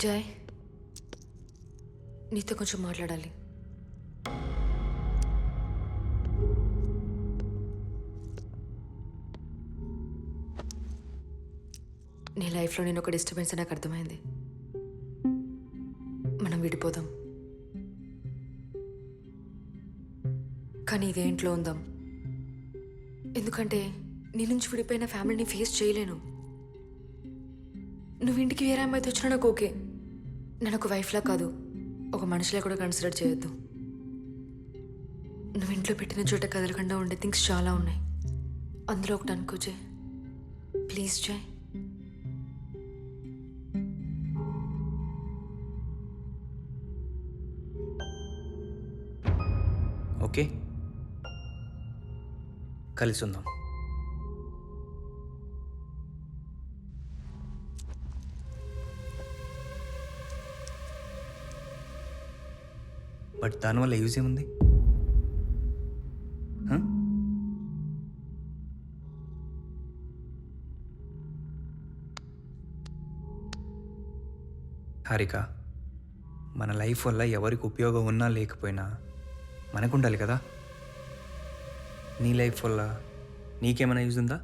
జయ్ నీతో కొంచెం మాట్లాడాలి. నీ లైఫ్లో నేను ఒక డిస్టర్బెన్స్ నాకు అర్థమైంది. మనం విడిపోదాం. కానీ ఇదేంట్లో ఉందాం. ఎందుకంటే నీ నుంచి విడిపోయిన ఫ్యామిలీని ఫేస్ చేయలేను. నువ్వు ఇంటికి వేరే అమ్మాయితో వచ్చినా నాకు ఓకే. నేను ఒక వైఫ్లా కాదు. ఒక మనిషిలా కూడా కన్సిడర్ చేయొద్దు. నువ్వు ఇంట్లో పెట్టిన చోట కదలకుండా ఉండే థింగ్స్ చాలా ఉన్నాయి. అందులో ఒకటి అనుకో జయ్ ప్లీజ్ జయ్ ఓకే. కలిసి ఉందాం. బట్ దానివల్ల యూజ్ ఏముంది హారిక మన లైఫ్ వల్ల ఎవరికి ఉపయోగం ఉన్నా లేకపోయినా మనకు ఉండాలి కదా? నీ లైఫ్ వల్ల నీకేమైనా యూజ్ ఉందా?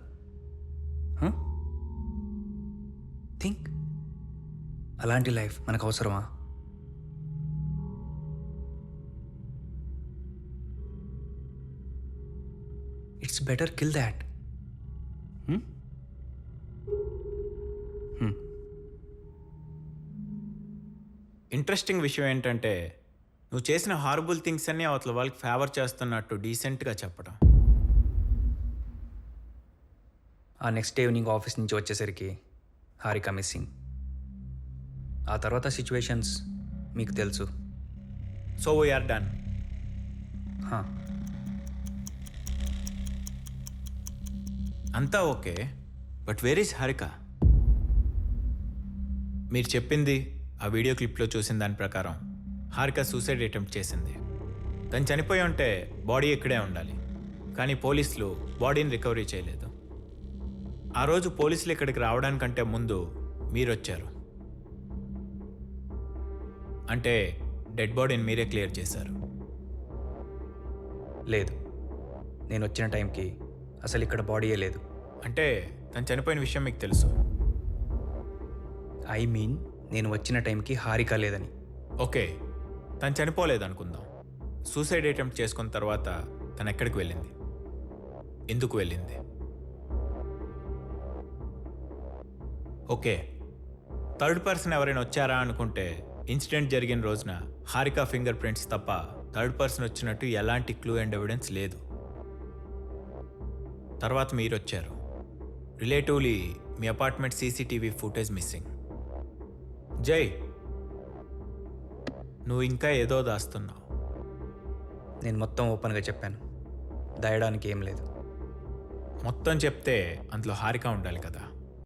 థింక్. అలాంటి లైఫ్ మనకు అవసరమా? It's better kill that interesting విషయం ఏంటంటే నువ్వు చేసిన హారబుల్ థింగ్స్ అన్నీ అవతల వాళ్ళకి ఫేవర్ చేస్తున్నట్టు డీసెంట్గా చెప్పడం. ఆ నెక్స్ట్ డే ఈవినింగ్ ఆఫీస్ నుంచి వచ్చేసరికి హారిక మిస్సింగ్ ఆ తర్వాత సిచ్యువేషన్స్ మీకు తెలుసు. సో వీఆర్ డన్ అంతా okay but where is Harika? మీరు చెప్పింది ఆ వీడియో క్లిప్లో చూసిన దాని ప్రకారం హారిక సూసైడ్ అటెంప్ట్ చేసింది. తను చనిపోయి ఉంటే బాడీ ఇక్కడే ఉండాలి కానీ పోలీసులు బాడీని రికవరీ చేయలేదు. ఆ రోజు పోలీసులు ఇక్కడికి రావడానికంటే ముందు మీరు వచ్చారు అంటే డెడ్ బాడీని మీరే క్లియర్ చేశారు. లేదు నేను వచ్చిన టైంకి అసలు ఇక్కడ బాడీయే లేదు. అంటే తను చనిపోయిన విషయం మీకు తెలుసు? ఐ మీన్ నేను వచ్చిన టైంకి హారిక లేదని. ఓకే తను చనిపోలేదు అనుకుందాం సూసైడ్ అటెంప్ట్ చేసుకున్న తర్వాత తను ఎక్కడికి వెళ్ళింది? ఎందుకు వెళ్ళింది? ఓకే థర్డ్ పర్సన్ ఎవరైనా వచ్చారా అనుకుంటే ఇన్సిడెంట్ జరిగిన రోజున హారిక ఫింగర్ ప్రింట్స్ తప్ప థర్డ్ పర్సన్ వచ్చినట్టు ఎలాంటి క్లూ అండ్ ఎవిడెన్స్ లేదు. తర్వాత మీరు వచ్చారు రిలేటివ్లీ మీ apartment CCTV footage missing. Jai! నువ్వు ఇంకా ఏదో దాస్తున్నావు. నేను మొత్తం ఓపెన్గా చెప్పాను. దాయడానికి ఏం లేదు. మొత్తం చెప్తే అందులో హారిక ఉండాలి కదా.